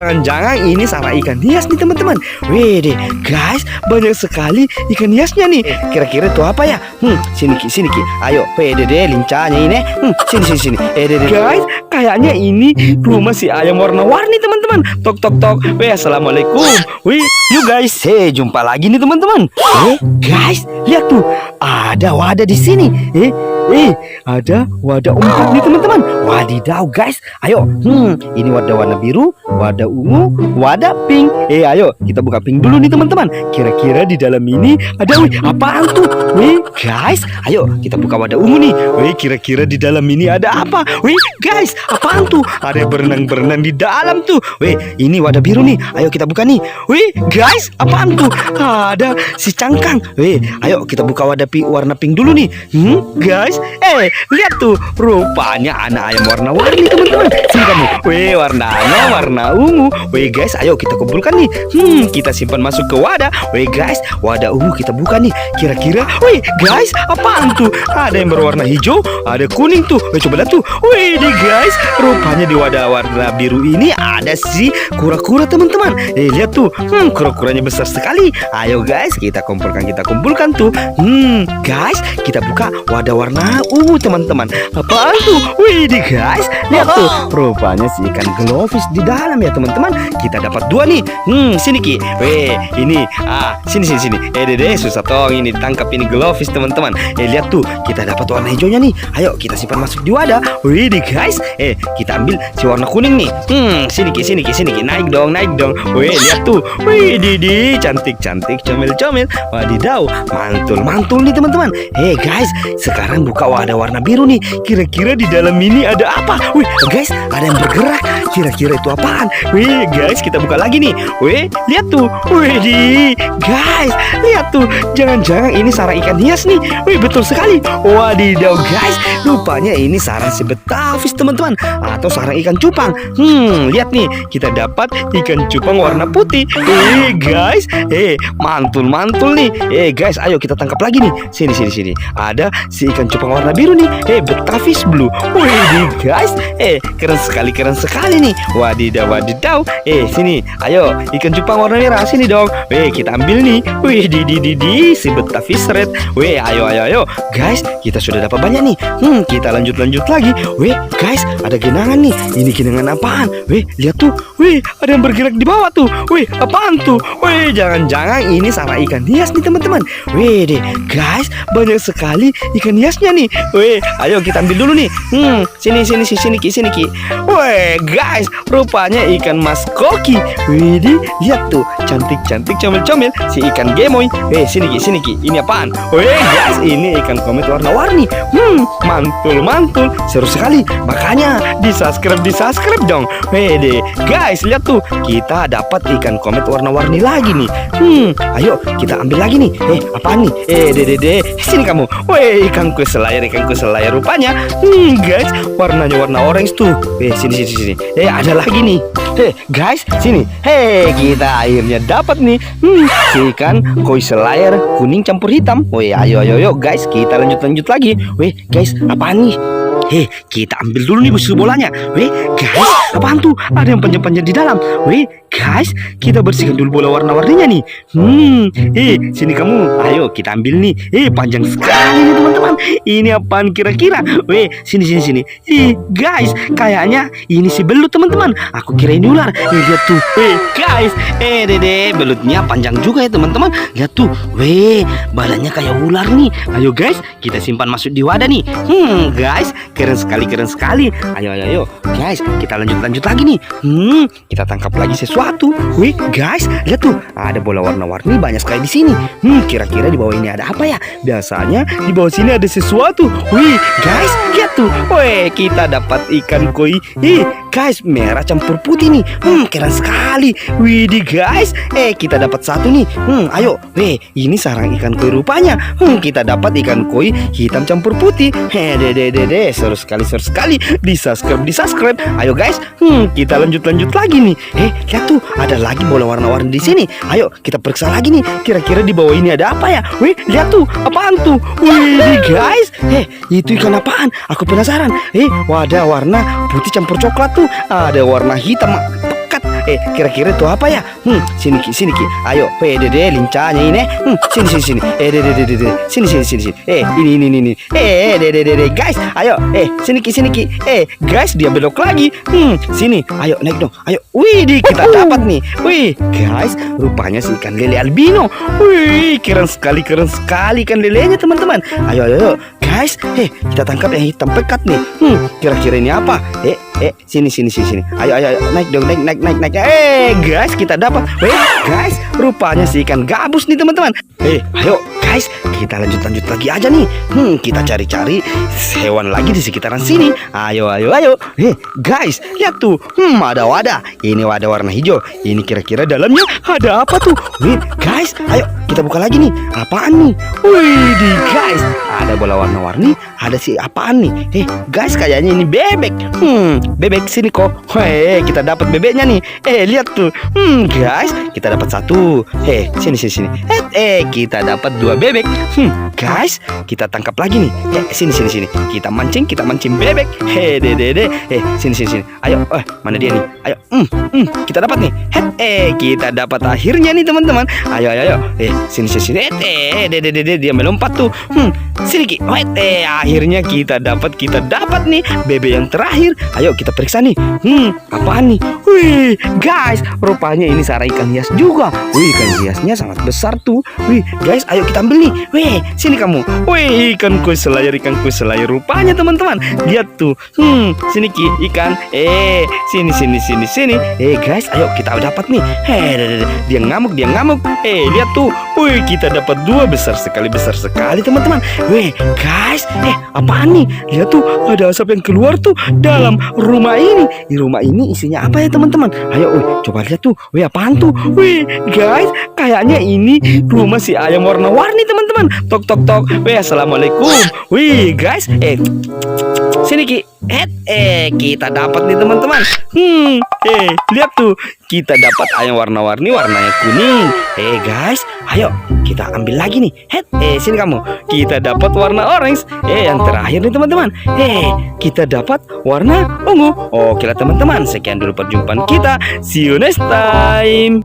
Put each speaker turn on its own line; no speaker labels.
Jangan-jangan ini sarang ikan hias nih teman-teman. Wede, guys, banyak sekali ikan hiasnya nih. Kira-kira itu apa ya? Hmm, sini ki, sini ki. Ayo, wede deh, lincahnya ini. Hmm, sini sini sini. Eh, deh, deh. guys, kayaknya ini rumah si ayam warna-warni teman-teman. Tok tok tok. Weh, assalamualaikum. Wih, you guys, hey, jumpa lagi nih teman-teman. Eh, guys, lihat tuh, ada wadah di sini. Eh, eh, ada wadah empat nih teman-teman. Wadidaw, guys. Ayo, hmm, ini wadah warna biru, wadah ungu, wadah pink. Eh, ayo kita buka pink dulu nih teman-teman. Kira-kira di dalam ini ada wih apaan tuh? Wih, guys, ayo kita buka wadah ungu nih. Wih, kira-kira di dalam ini ada apa? Wih, guys, apaan tuh? Ada berenang-berenang di dalam tuh. Wih, ini wadah biru nih. Ayo kita buka nih. Wih, guys, apaan tuh? Ada si cangkang. Wih, ayo kita buka wadah pi warna pink dulu nih. Hmm, guys, eh lihat tuh, rupanya anak ayam warna-warni teman-teman. Sini kamu. Wih, warnanya warna ungu. Wih, guys, ayo kita kumpulkan nih. Hmm, kita simpan masuk ke wadah. Wih, guys, wadah ungu kita buka nih. Kira-kira, wih, guys, apaan tuh? Ada yang berwarna hijau, ada kuning tuh. Wih, coba lihat tuh. Wih, nih guys, rupanya di wadah warna biru ini ada si kura-kura teman-teman. Eh, lihat tuh. Hmm, kura-kuranya besar sekali. Ayo guys, kita kumpulkan, kita kumpulkan tuh. Hmm, guys, kita buka wadah warna ungu teman-teman. Apaan tuh? Wih, nih guys, lihat tuh. Rupanya si ikan glowfish di dalam ya teman-teman. Kita dapat dua nih. Hmm, sini Ki. Weh, ini. Ah, sini sini sini. Eh, dede, susah tong ini tangkap ini glowfish teman-teman. Eh, lihat tuh, kita dapat warna hijaunya nih. Ayo kita simpan masuk di wadah. Wih, guys. Eh, kita ambil si warna kuning nih. Hmm, sini Ki, sini Ki, sini Ki. Naik dong, naik dong. Wih, lihat tuh. Wih, Didi, cantik-cantik, comel-comel. Wadidaw, mantul-mantul nih teman-teman. Eh, guys, sekarang buka wadah warna biru nih. Kira-kira di dalam ini ada apa? Wih, guys, ada yang bergerak. Kira-kira itu apaan? Wih, guys, kita buka lagi nih. Wih, lihat tuh. Wih, di, guys, lihat tuh. Jangan-jangan ini sarang ikan hias nih. Wih, betul sekali. Wadidaw, guys. Rupanya ini sarang si betavis, teman-teman. Atau sarang ikan cupang. Hmm, lihat nih. Kita dapat ikan cupang warna putih. Eh, guys. Eh, mantul-mantul nih. Eh, guys, ayo kita tangkap lagi nih. Sini, sini, sini. Ada si ikan cupang warna biru nih. Eh, betavis blue. Wih, guys. Eh, keren sekali, keren sekali nih. Wadidaw, wadidaw. Eh, sini. Ayo, ikan cupang warna merah. Sini dong. Weh, kita ambil nih. Wih, di, di, di, di. Si betavis red. Weh, ayo, ayo, ayo. Guys, kita sudah dapat banyak nih. Hmm, kita lanjut-lanjut lagi. Weh, guys, ada genangan nih. Ini genangan apaan? Weh, lihat tuh. Weh, ada yang bergerak di bawah tuh. Weh, apaan tuh? Weh, jangan-jangan ini sarang ikan hias nih, teman-teman. Weh, deh, guys, banyak sekali ikan hiasnya nih. Weh, ayo kita ambil dulu nih. Hmm, sini, sini, sini, sini, ki, sini, ki. Weh, guys, rupanya ikan mas koki. Wih, di, lihat tuh, cantik-cantik comel-comel si ikan gemoy. Weh, sini, ki, sini, ki. Ini apaan? Weh, guys, ini ikan komet warna-warni. Hmm, mantul-mantul, seru sekali. Makanya di subscribe, di subscribe dong. Weh, deh, guys, lihat tuh, kita dapat ikan komet warna-warni lagi nih. Hmm, ayo kita ambil lagi nih. Eh, apaan nih? Eh, dede, dede, sini kamu. Weh, ikan kuselayar, ikan kuselayar rupanya. Hmm, guys, warnanya warna orange tuh. Eh, sini, sini, sini. Eh, ada lagi nih. Hei, guys, sini. Hei, kita akhirnya dapat nih. Hmm, si ikan koi selayar kuning campur hitam. Weh, ayo, ayo, ayo, guys, kita lanjut-lanjut lagi. Weh, guys, apaan nih? Hei, kita ambil dulu nih busur bolanya. Weh, guys, apaan tuh? Ada yang panjang-panjang di dalam. Weh, guys, kita bersihkan dulu bola warna-warninya nih. Hmm, eh, sini kamu. Ayo, kita ambil nih. Eh, panjang sekali nih teman-teman. Ini apaan kira-kira? Weh, sini, sini, sini. Eh, guys, kayaknya ini si belut teman-teman. Aku kira ini ular. Eh, lihat tuh. Eh, guys, eh, dede, belutnya panjang juga ya teman-teman. Lihat tuh. Weh, badannya kayak ular nih. Ayo guys, kita simpan masuk di wadah nih. Hmm, guys, keren sekali, keren sekali. Ayo, ayo, ayo. Guys, kita lanjut-lanjut lagi nih. Hmm, kita tangkap lagi sesuatu. Wih, guys, lihat tuh. Ada bola warna-warni banyak sekali di sini. Hmm, kira-kira di bawah ini ada apa ya? Biasanya di bawah sini ada sesuatu. Wih, guys, lihat tuh. Wih, kita dapat ikan koi. Ih, guys, merah campur putih nih. Hmm, keren sekali. Widih, guys. Eh, kita dapat satu nih. Hmm, ayo. Weh, ini sarang ikan koi rupanya. Hmm, kita dapat ikan koi hitam campur putih. Heh, dede, dede, seru sekali, seru sekali. Di subscribe, di subscribe. Ayo guys, hmm, kita lanjut-lanjut lagi nih. Eh, lihat tuh, ada lagi bola warna-warni di sini. Ayo, kita periksa lagi nih. Kira-kira di bawah ini ada apa ya? Wih, lihat tuh, apaan tuh? Wih, guys. Eh, itu ikan apaan? Aku penasaran. Eh, wadah warna putih campur coklat tuh. Ada warna hitam. Eh, kira-kira itu apa ya? Hmm, sini Ki, sini Ki. Ayo, PDD lincahnya ini. Hmm, sini sini sini. Eh, de de de de de. Sini sini sini sini. Eh, ini ini ini. Eh, de de de de. Guys, ayo. Eh, sini Ki, sini Ki. Eh, guys, dia belok lagi. Hmm, sini. Ayo naik dong. Ayo. Wih, di kita dapat nih. Wih, guys, rupanya si ikan lele albino. Wih, keren sekali, keren sekali ikan lelenya, teman-teman. Ayo, ayo, ayo. Guys, eh, kita tangkap yang hitam pekat nih. Hmm, kira-kira ini apa? Eh, eh, sini, sini, sini, sini. Ayo, ayo, naik dong, naik, naik, naik, naik. Eh, guys, kita dapat. Weh, guys, rupanya si ikan gabus nih, teman-teman. Eh, ayo, guys, kita lanjut-lanjut lagi aja nih. Hmm, kita cari-cari hewan lagi di sekitaran sini. Ayo, ayo, ayo. Eh, guys, lihat tuh. Hmm, ada wadah. Ini wadah warna hijau. Ini kira-kira dalamnya ada apa tuh? Wih, guys, ayo kita buka lagi nih. Apaan nih? Wih, di guys, ada bola warna-warni. Ada si apaan nih? Eh, guys, kayaknya ini bebek. Hmm, bebek sini kok. Hei, kita dapat bebeknya nih. Eh, lihat tuh. Hmm, guys, kita dapat satu. Hei, sini sini sini. Eh, eh, kita dapat dua bebek. Hmm, guys, kita tangkap lagi nih. Eh, sini sini sini. Kita mancing, kita mancing bebek. Hei, dede dede. Eh, sini sini sini. Ayo, eh, mana dia nih? Ayo, hmm, hmm, kita dapat nih. Het, eh, kita dapat akhirnya nih teman-teman. Ayo, ayo, ayo. Eh, sini sini sini. Eh, eh, dede dede dia melompat tuh. Hmm, sini ki. Eh, akhirnya kita dapat, kita dapat nih bebek yang terakhir. Ayo kita periksa nih. Hmm, apaan nih? Wih, guys, rupanya ini sarang ikan hias juga. Wih, ikan hiasnya sangat besar tuh. Wih, guys, ayo kita nih. Wih, sini kamu. Wih, ikan kuis selayar, ikan kuis selayar. Rupanya teman-teman, lihat tuh. Hmm, sini ki, ikan. Eh, sini, sini, sini, sini. Eh, guys, ayo kita dapat nih. Hei, dia ngamuk, dia ngamuk. Eh, lihat tuh. Wih, kita dapat dua besar sekali, besar sekali teman-teman. Wih, guys, eh, apaan nih? Lihat tuh, ada asap yang keluar tuh dalam rumah ini. Di rumah ini isinya apa ya teman-teman? Ayo, coba lihat tuh. Wih, apaan tuh? Wih, guys, kayaknya ini rumah si ayam warna-warni teman-teman. Tok tok tok. Wih, assalamualaikum. Wih, guys, eh, sini ki. Eh, eh, kita dapat nih teman-teman. Hmm, eh, lihat tuh, kita dapat ayam warna-warni, warnanya kuning. Eh, guys, ayo kita ambil lagi nih. Het, eh, sini kamu. Kita dapat warna orange. Eh, yang terakhir nih teman-teman. Eh, kita dapat warna ungu. Oke lah teman-teman, sekian dulu perjumpaan kita. See you next time.